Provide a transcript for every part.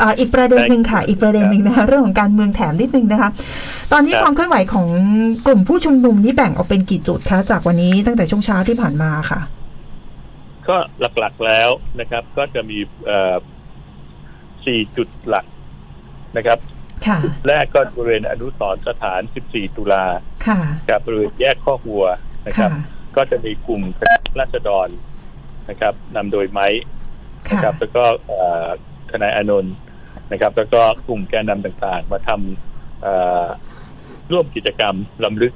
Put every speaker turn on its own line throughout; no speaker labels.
เอ่ออีกประเด็นหนึ่งค่ะ อีกประเด็นหนึ่งนะคะเรื่องของการเมืองแถมนิดนึงนะคะ ตอนนี้
ครับ
ความเคลื่อนไหวของกลุ่มผู้ชุมนุมนี่แบ่งออกเป็นกี่จุดคะจากวันนี้ตั้งแต่ช่วงเช้าที่ผ่านมาค่ะ
ก็หลักๆแล้วนะครับ ก็จะมีเอ่อสี่จุดหลักนะครับ
ค่ะ
แรกก็บริเวณอนุสรณ์สถาน 14 ตุลา
ค่ะ
กับบริเวณแยกข้อกวัวนะครับ
ค่ะ
ก็จะมีกลุ่มคณะราษฎรนะครับนำโดยไม้นะ
ค่ะ
ครับ แล้วก็เอ่อทนายอานนท์ นะครับ แล้วก็กลุ่มแกนนำต่างๆ มาทำเอ่อร่วมกิจกรรมลำลึก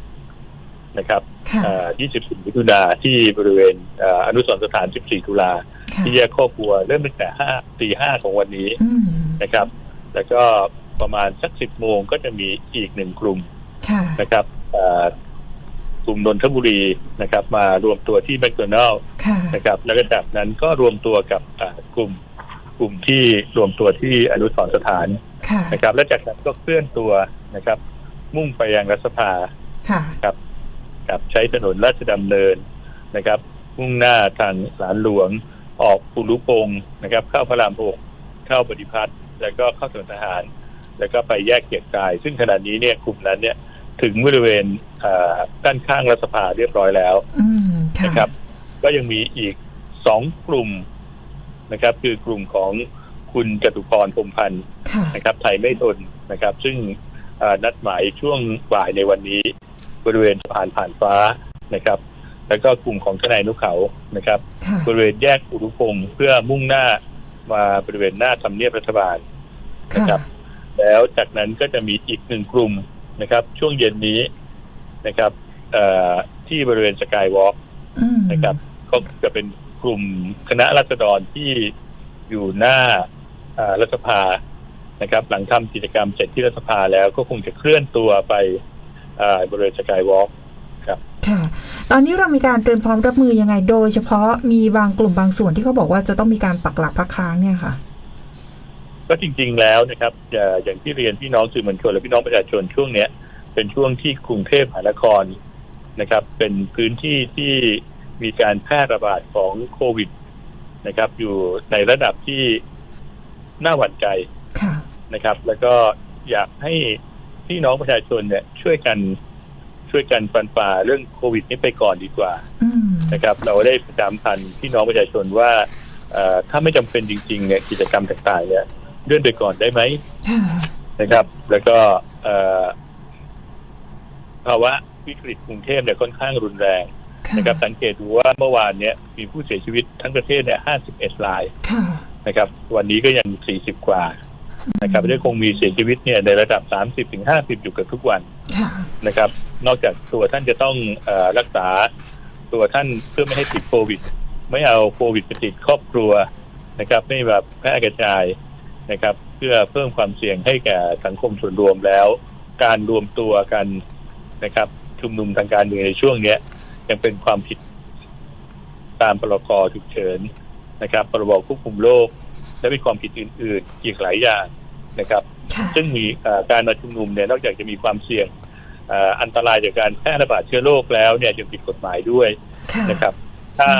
นะครับ
ค่ะ
เอ่อ24มิถุนาที่บริเวณเอ่ออนุสรณ์สถาน 14 ตุลา
ค่ะ
ที่แยกข้อกวัวเริ่มตั้งแต่5ตี5ของวันนี้
อืม
นะครับ แล้วก็ประมาณสัก 10 โมงก็จะมีอีกหนึ่งกลุ่ม
ค่ะ
นะครับเอ่อกลุ่มนนทบุรีนะครับ มารวมตัวที่แมคโดนัลล์
ค่ะ
นะครับ แล้วก็จากนั้นก็รวมตัวกับอ่ากลุ่ม กลุ่มที่รวมตัวที่อนุสรณ์สถาน
ค่ะ
นะครับ และจากนั้นก็เคลื่อนตัวนะครับ มุ่งไปยังรัฐสภา
ค่ะ
ครับกับใช้ถนนราชดำเนินนะครับ มุ่งหน้าทางหลานหลวงออกปุรุพงศ์นะครับ เข้าพระรามหกเข้าปฏิพัฒน์แล้วก็เข้าถนนทหาร แล้วก็ไปแยกเกียรติกาย ซึ่งขณะนี้เนี่ยกลุ่มนั้นเนี่ยถึงบริเวณเอ่อด้านข้างรัฐสภาเรียบร้อยแล้ว
อืมค่ะ
นะครับ ก็ยังมีอีกสองกลุ่ม นะครับ คือกลุ่มของคุณจตุพรพรหมพันธ์
ค่ะ
นะครับ ไทยไม่ทนนะครับ ซึ่งเอ่อนัดหมายช่วงบ่ายในวันนี้ บริเวณสะพานผ่านฟ้านะครับ แล้วก็กลุ่มของทนายนุเขานะครับ
ค่ะ
บริเวณแยกอุรุพงศ์เพื่อมุ่งหน้ามาบริเวณหน้าทำเนียบรัฐบาลนะครับ แล้วจากนั้นก็จะมีอีกหนึ่งกลุ่มนะครับ ช่วงเย็นนี้นะครับเอ่อที่บริเวณสกายวอล์ก
อืม
นะครับ ก็จะเป็น กลุ่มคณะรัษฎรที่อยู่หน้าเอ่อรัฐสภานะครับ หลังทำกิจกรรมเสร็จที่รัฐสภาแล้วก็คงจะเคลื่อนตัวไปเอ่อบริเวณสกายวอล์ก
ค่ะ ตอนนี้เรามีการเตรียมพร้อมรับมือยังไง โดยเฉพาะมีบางกลุ่มบางส่วนที่เขาบอกว่าจะต้องมีการปักหลักพักค้างเนี่ยค่ะ
ก็จริง ๆ แล้วนะครับเอ่ออย่างที่เรียนพี่น้องสื่อมวลชนและพี่น้องประชาชนช่วงเนี้ยเป็นช่วงที่กรุงเทพมหานครนะครับ เป็นพื้นที่ที่ มีการแพร่ระบาดของโควิดนะครับ อยู่ในระดับที่น่าหวั่นใจ
ค่ะ
นะครับ แล้วก็อยากให้พี่น้องประชาชนเนี่ยช่วยกันช่วยกันฟันฝ่าเรื่องโควิดนี้ไปก่อนดีกว่า
อืม
นะครับ เราได้ประจำพันพี่น้องประชาชนว่าเอ่อถ้าไม่จำเป็นจริงๆเนี่ยกิจกรรมต่างๆเนี่ยเลื่อนไปก่อนได้ไหม
ค่ะ
นะครับ แล้วก็เอ่อภาวะวิกฤตกรุงเทพเนี่ยค่อนข้างรุนแรง
ค่ะ
นะครับสังเกตดูว่าเมื่อวานเนี่ยมีผู้เสียชีวิตทั้งประเทศเนี่ย51ราย
ค่ะ
นะครับ วันนี้ก็ยัง40กว่านะครับได้คงมีเสียชีวิตเนี่ยในระดับ30ถึง50อยู่กับทุกวัน
ค่ะ
นะครับ นอกจากตัวท่านจะต้องเออรักษาตัวท่านเพื่อไม่ให้ติดโควิด ไม่เอาโควิดไปติดครอบครัวนะครับ ไม่แบบแพร่กระจายนะครับ เพื่อเพิ่มความเสี่ยงให้แก่สังคมส่วนรวมแล้ว การรวมตัวกันนะครับชุมนุมทางการเมืองในช่วงเนี้ย ยังเป็นความผิดตามพรกฉุกเฉินนะครับพรบควบคุมโรคและมีความผิดอื่น ๆ อีกหลายอย่างนะครับ
ค่ะ
ซึ่งมีเอ่อการมาชุมนุมเนี่ยนอกจากจะมีความเสี่ยงเอ่ออันตรายจากการแพร่ระบาดเชื้อโรคแล้วเนี่ยยังผิดกฎหมายด้วย
ค่ะ
นะครับ ถ้า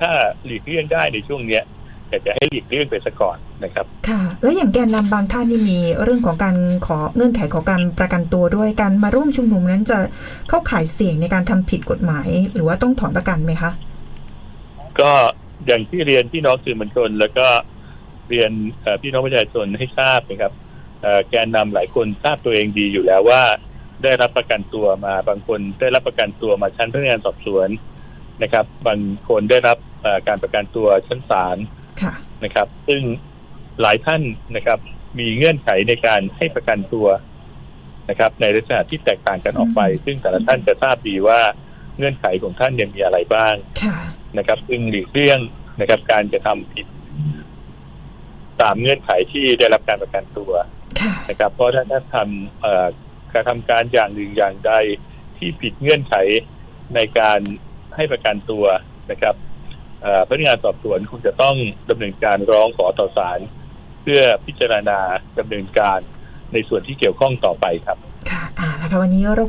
ถ้าหลีกเลี่ยงได้ในช่วงเนี้ยอยากจะให้หลีกเลี่ยงไปซะก่อน นะครับ
ค่ะแล้วอย่างแกนนำบางท่านนี่มีเรื่องของการขอเงื่อนไขของการประกันตัวด้วยการมาร่วมชุมนุมนั้นจะเข้าข่ายเสี่ยงในการทำผิดกฎหมาย หรือว่าต้องถอนประกันไหมคะ
ก็อย่างที่เรียนพี่น้องสื่อมวลชน แล้วก็เรียนเอ่อพี่น้องประชาชนให้ทราบนะครับเอ่อแกนนำหลายคนทราบตัวเองดีอยู่แล้วว่า ได้รับประกันตัวมาบางคนได้รับประกันตัวมาชั้นพนักงานสอบสวนนะครับ บางคนได้รับเอ่อการประกันตัวชั้นศาล
ค่ะ
นะครับ ซึ่ง หลายท่านนะครับ มีเงื่อนไขในการให้ประกันตัวนะครับ ในลักษณะที่แตกต่างกันออกไป
อืม
ซึ่งแต่ละท่านจะทราบดีว่าเงื่อนไขของท่านยังมีอะไรบ้าง
ค่ะ
นะครับ ซึ่งหลีกเลี่ยงนะครับ การจะทำผิดตามเงื่อนไขที่ได้รับการประกันตัว
ค่ะ
นะครับ เพราะถ้าท่านทำเอ่อกระทำการอย่างหนึ่งอย่างใดที่ผิดเงื่อนไขในการให้ประกันตัวนะครับเอ่อพนักงานสอบสวนคงจะต้องดำเนินการร้องขอต่อศาล เพื่อพิจารณาดำเนินการในส่วนที่เกี่ยวข้องต่อไปครับ
ค่ะอ่าแล้วค่ะวันนี้เรา